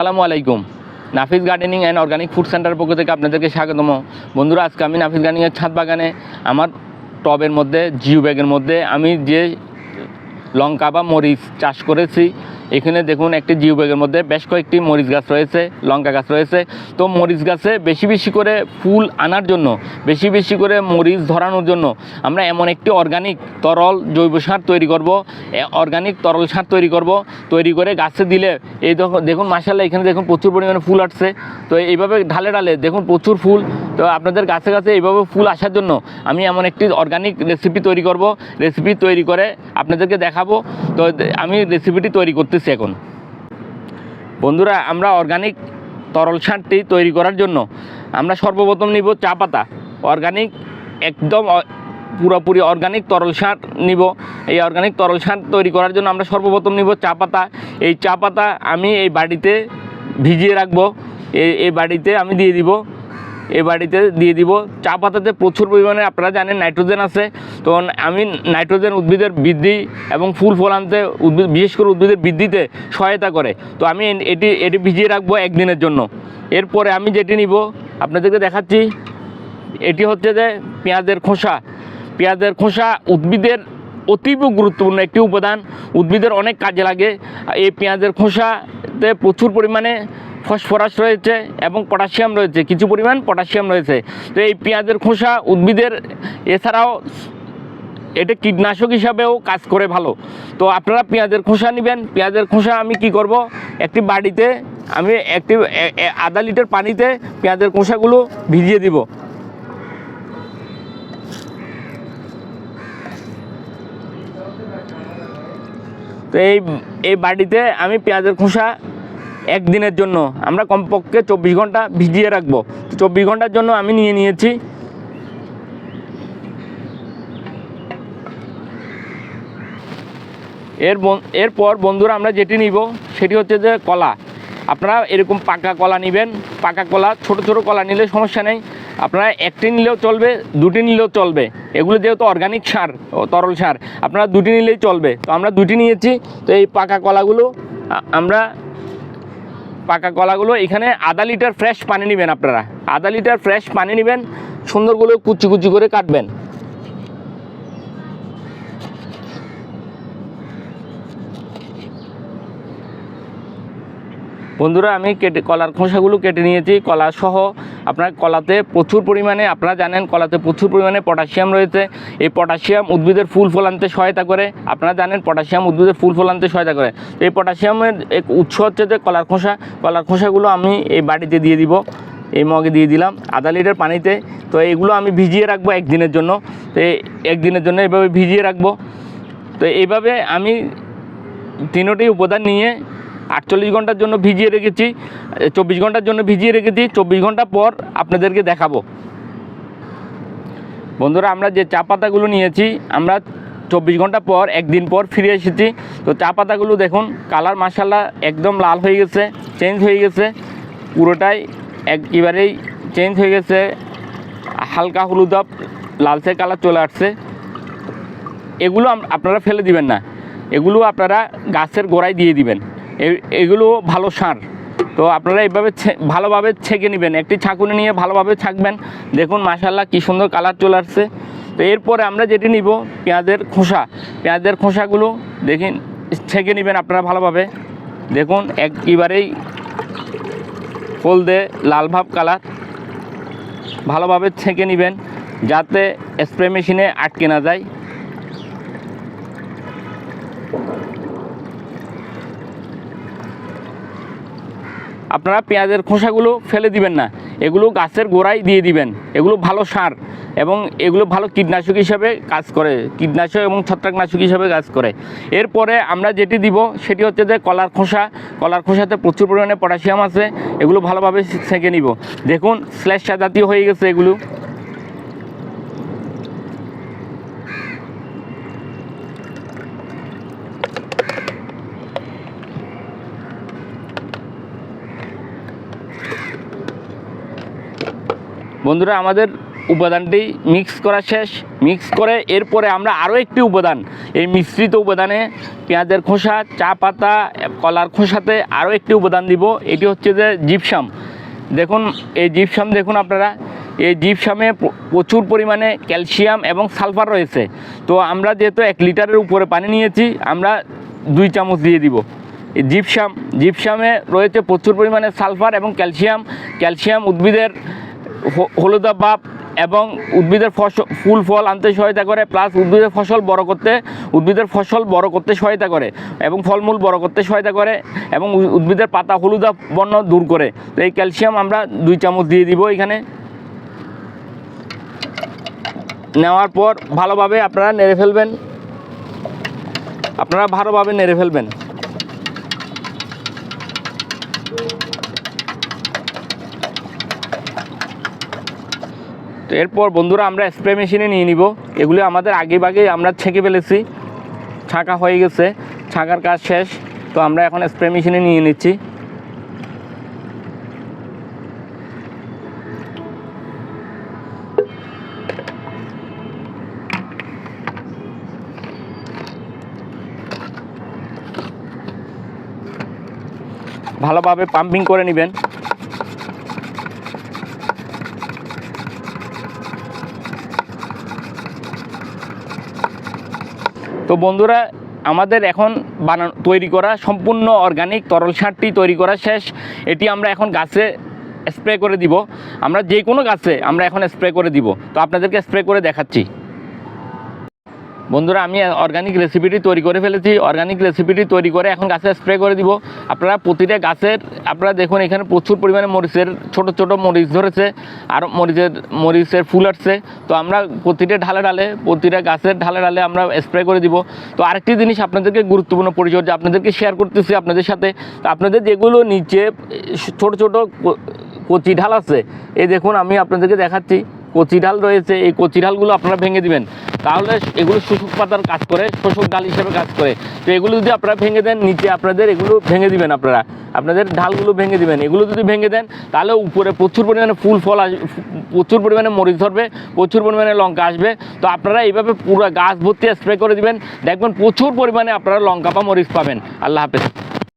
আসসালামু আলাইকুম। Nafis gardening and organic food centre পক্ষ থেকে আপনাদেরকে স্বাগতম। বন্ধুরা, আজকে আমি নাফিস গার্ডেনিংয়ের ছাদ বাগানে আমার টবের মধ্যে, জিও ব্যাগের মধ্যে আমি যে লঙ্কা বা মরিচ চাষ করেছি এখানে দেখুন একটি জিও ব্যাগের মধ্যে বেশ কয়েকটি মরিচ গাছ রয়েছে, লঙ্কা গাছ রয়েছে। তো মরিচ গাছে বেশি বেশি করে ফুল আনার জন্য, বেশি বেশি করে মরিচ ধরানোর জন্য আমরা এমন একটি অর্গানিক তরল জৈব সার তৈরি করব অর্গানিক তরল সার তৈরি করব, তৈরি করে গাছে দিলে এই দেখুন মাসাল্লাহ এখানে দেখুন প্রচুর পরিমাণে ফুল আসছে। তো এইভাবে ঢালে ঢালে দেখুন প্রচুর ফুল তো আপনাদের কাছে গাছে এইভাবে ফুল আসার জন্য আমি এমন একটি অর্গানিক রেসিপি তৈরি করব। রেসিপি তৈরি করে আপনাদেরকে দেখাবো। তো আমি রেসিপিটি তৈরি করতেছি এখন। বন্ধুরা, আমরা অর্গানিক তরল সারটি তৈরি করার জন্য আমরা সর্বপ্রথম নিব চা পাতা। অর্গানিক একদম পুরোপুরি অর্গানিক তরল সার নিব। এই অর্গানিক তরল সার তৈরি করার জন্য আমরা সর্বপ্রথম নিব চা পাতা। এই চা পাতা আমি এই বাড়িতে ভিজিয়ে রাখব। এই এই বাড়িতে আমি দিয়ে দিব। এই বাড়িতে দিয়ে দিব। চা পাতাতে প্রচুর পরিমাণে আপনারা জানেন নাইট্রোজেন আছে। তো আমি নাইট্রোজেন উদ্ভিদের বৃদ্ধি এবং ফুল ফল আনতে উদ্ভিদ, বিশেষ করে উদ্ভিদের বৃদ্ধিতে সহায়তা করে। তো আমি এটি এটি ভিজিয়ে রাখব একদিনের জন্য। এরপরে আমি যেটি নিব, আপনাদেরকে দেখাচ্ছি। এটি হচ্ছে যে পেঁয়াজের খোসা। পেঁয়াজের খোসা উদ্ভিদের অতীব গুরুত্বপূর্ণ একটি উপাদান। উদ্ভিদের অনেক কাজে লাগে। এই পেঁয়াজের খোসাতে প্রচুর পরিমাণে ফসফরাস রয়েছে এবং পটাশিয়াম রয়েছে। কিছু পরিমাণ পটাশিয়াম রয়েছে। তো এই পেঁয়াজের খোসা উদ্ভিদের, এছাড়াও এটা কীটনাশক হিসাবেও কাজ করে ভালো। তো আপনারা পেঁয়াজের খোসা নেবেন। পেঁয়াজের খোসা আমি কি করব? একটি বাড়িতে আমি একটি আধা লিটার পানিতে পেঁয়াজের খোসাগুলো ভিজিয়ে দিব। তো এই এই বাড়িতে আমি পেঁয়াজের খোসা একদিনের জন্য। আমরা কমপক্ষে চব্বিশ ঘণ্টা ভিজিয়ে রাখব। চব্বিশ ঘণ্টার জন্য আমি নিয়ে নিয়েছি। এর এরপর বন্ধুরা আমরা যেটি নিব, সেটি হচ্ছে যে কলা। আপনারা এরকম পাকা কলা নেবেন। পাকা কলা, ছোট ছোট কলা নিলে সমস্যা নেই। আপনারা একটি নিলেও চলবে, দুটি নিলেও চলবে। এগুলো যেহেতু অর্গানিক সার ও তরল সার, আপনারা দুটি নিলেই চলবে। তো আমরা দুটি নিয়েছি। তো এই পাকা কলাগুলো আমরা পাকা কলাগুলো এখানে আধা লিটার ফ্রেশ পানি নেবেন আপনারা। আধা লিটার ফ্রেশ পানি নেবেন, সুন্দরগুলো কুচি কুচি করে কাটবেন। বন্ধুরা, আমি কেটে, কলার খোসাগুলো কেটে নিয়েছি। কলা সহ আপনার কলাতে প্রচুর পরিমাণে, আপনারা জানেন কলাতে প্রচুর পরিমাণে পটাশিয়াম রয়েছে। এই পটাশিয়াম উদ্ভিদের ফুল ফলানতে সহায়তা করে। আপনারা জানেন পটাশিয়াম উদ্ভিদের ফুল ফল আনতে সহায়তা করে। এই পটাশিয়ামের এক উৎস হচ্ছে যে কলার খোসা। কলার খোসাগুলো আমি এই বাড়িতে দিয়ে দিব, এই মগে দিয়ে দিলাম আধা লিটার পানিতে। তো এগুলো আমি ভিজিয়ে রাখব একদিনের জন্য। তো একদিনের জন্য এভাবে ভিজিয়ে রাখব। তো এইভাবে আমি তিনোটি উপাদান নিয়ে আটচল্লিশ ঘণ্টার জন্য ভিজিয়ে রেখেছি চব্বিশ ঘণ্টার জন্য ভিজিয়ে রেখেছি, চব্বিশ ঘণ্টা পর আপনাদেরকে দেখাবো। বন্ধুরা, আমরা যে চা পাতাগুলো নিয়েছি, আমরা চব্বিশ ঘণ্টা পর, একদিন পর ফিরে এসেছি। তো চা পাতাগুলো দেখুন, কালার মাসাল্লা একদম লাল হয়ে গেছে চেঞ্জ হয়ে গেছে, পুরোটাই একেবারেই চেঞ্জ হয়ে গেছে, হালকা হলুদাব লালচে কালার চলে আসছে। এগুলো আপনারা ফেলে দিবেন না, এগুলো আপনারা গাছের গোড়ায় দিয়ে দিবেন। এগুলো ভালো সার। তো আপনারা এইভাবে ভালোভাবে ছেঁকে নেবেন। একটি ছাঁকুনি নিয়ে ভালোভাবে ছাঁকবেন। দেখুন মাশাল্লাহ কী সুন্দর কালার চলে আসছে। তো এরপরে আমরা যেটি নিব, পেঁয়াজের খোসা। পেঁয়াজের খোসাগুলো দেখুন, ছেঁকে নেবেন আপনারা ভালোভাবে। দেখুন, একেবারেই হলদে লাল ভাব কালার। ভালোভাবে ছেঁকে নেবেন, যাতে স্প্রে মেশিনে আটকে না যায়। আপনারা পেঁয়াজের খোসাগুলো ফেলে দিবেন না। এগুলো গাছের গোড়ায় দিয়ে দিবেন। এগুলো ভালো সার এবং এগুলো ভালো কীটনাশক হিসাবে কাজ করে। কীটনাশক এবং ছত্রাকনাশক হিসাবে কাজ করে। এরপরে আমরা যেটি দিব সেটি হচ্ছে যে কলার খোসা। কলার খোসাতে প্রচুর পরিমাণে পটাশিয়াম আছে। এগুলো ভালোভাবে সেঁকে নিব। দেখুন স্ল্যাশ জাতীয় হয়ে গেছে এগুলো। বন্ধুরা, আমাদের উপাদানটি মিক্স করা শেষ। মিক্স করে এরপরে আমরা আরও একটি উপাদান, এই মিশ্রিত উপাদানে পেঁয়াজের খোসা, চা পাতা, কলার খোসাতে আরও একটি উপাদান দিব। এটি হচ্ছে যে জিপসাম দেখুন, এই জিপসাম দেখুন আপনারা, এই জিপসামে প্রচুর পরিমাণে ক্যালসিয়াম এবং সালফার রয়েছে। তো আমরা যেহেতু এক লিটারের উপরে পানি নিয়েছি, আমরা দুই চামচ দিয়ে দিব। জিপসাম জিপসামে রয়েছে প্রচুর পরিমাণে সালফার এবং ক্যালসিয়াম। ক্যালসিয়াম উদ্ভিদের হলুদা বাপ এবং উদ্ভিদের ফসল ফুল, ফল আনতে সহায়তা করে প্লাস উদ্ভিদের ফসল বড় করতে, উদ্ভিদের ফসল বড় করতে সহায়তা করে এবং ফলমূল বড় করতে সহায়তা করে এবং উদ্ভিদের পাতা হলুদা বর্ণ দূর করে। তো এই ক্যালসিয়াম আমরা দুই চামচ দিয়ে দিব এখানে। নেওয়ার পর ভালোভাবে আপনারা নেড়ে ফেলবেন। আপনারা ভালোভাবে নেড়ে ফেলবেন। তো এরপর বন্ধুরা আমরা স্প্রে মেশিনে নিয়ে নিব। এগুলি আমাদের আগে ভাগে আমরা ছেঁকে ফেলেছি। ছাঁকা হয়ে গেছে। ছাঁকার কাজ শেষ। তো আমরা এখন স্প্রে মেশিনে নিয়ে নিচ্ছি। ভালোভাবে পাম্পিং করে নেবেন। তো বন্ধুরা, আমাদের এখন বানানো তৈরি করা সম্পূর্ণ অর্গানিক তরল সারটি তৈরি করা শেষ। এটি আমরা এখন গাছে স্প্রে করে দিব। আমরা যে কোনো গাছে আমরা এখন স্প্রে করে দিব। তো আপনাদেরকে স্প্রে করে দেখাচ্ছি। বন্ধুরা, আমি অর্গানিক রেসিপিটি তৈরি করে ফেলেছি। অর্গানিক রেসিপিটি তৈরি করে এখন গাছে স্প্রে করে দিব। আপনারা প্রতিটা গাছের, আপনারা দেখুন, এখানে প্রচুর পরিমাণে মরিচের, ছোট ছোট মরিচ ধরেছে, আর মরিচের মরিচের ফুল আসছে। তো আমরা প্রতিটা ঢালে ঢালে, প্রতিটা গাছের ঢালে ঢালে আমরা স্প্রে করে দিব। তো আরেকটি জিনিস আপনাদেরকে গুরুত্বপূর্ণ পরিচর্যা আপনাদেরকে শেয়ার করতেছি আপনাদের সাথে। তো আপনাদের যেগুলো নিচে, ছোট ছোট কচি ঢাল আছে, এই দেখুন, আমি আপনাদেরকে দেখাচ্ছি। কচি ঢাল রয়েছে, এই কচি ঢালগুলো আপনারা ভেঙে দিবেন। তাহলে এগুলো শোষক পাতার কাজ করে, শোষক ডাল হিসেবে কাজ করে। তো এগুলো যদি আপনারা ভেঙে দেন, নিচে আপনাদের এগুলো ভেঙে দিবেন আপনারা। আপনাদের ঢালগুলো ভেঙে দিবেন। এগুলো যদি ভেঙে দেন, তাহলে উপরে প্রচুর পরিমাণে ফুল ফল আসবে প্রচুর পরিমাণে মরিচ ধরবে, প্রচুর পরিমাণে লঙ্কা আসবে। তো আপনারা এইভাবে পুরো গাছ ভর্তি স্প্রে করে দিবেন। দেখবেন প্রচুর পরিমাণে আপনারা লঙ্কা বা মরিচ পাবেন। আল্লাহ হাফেজ।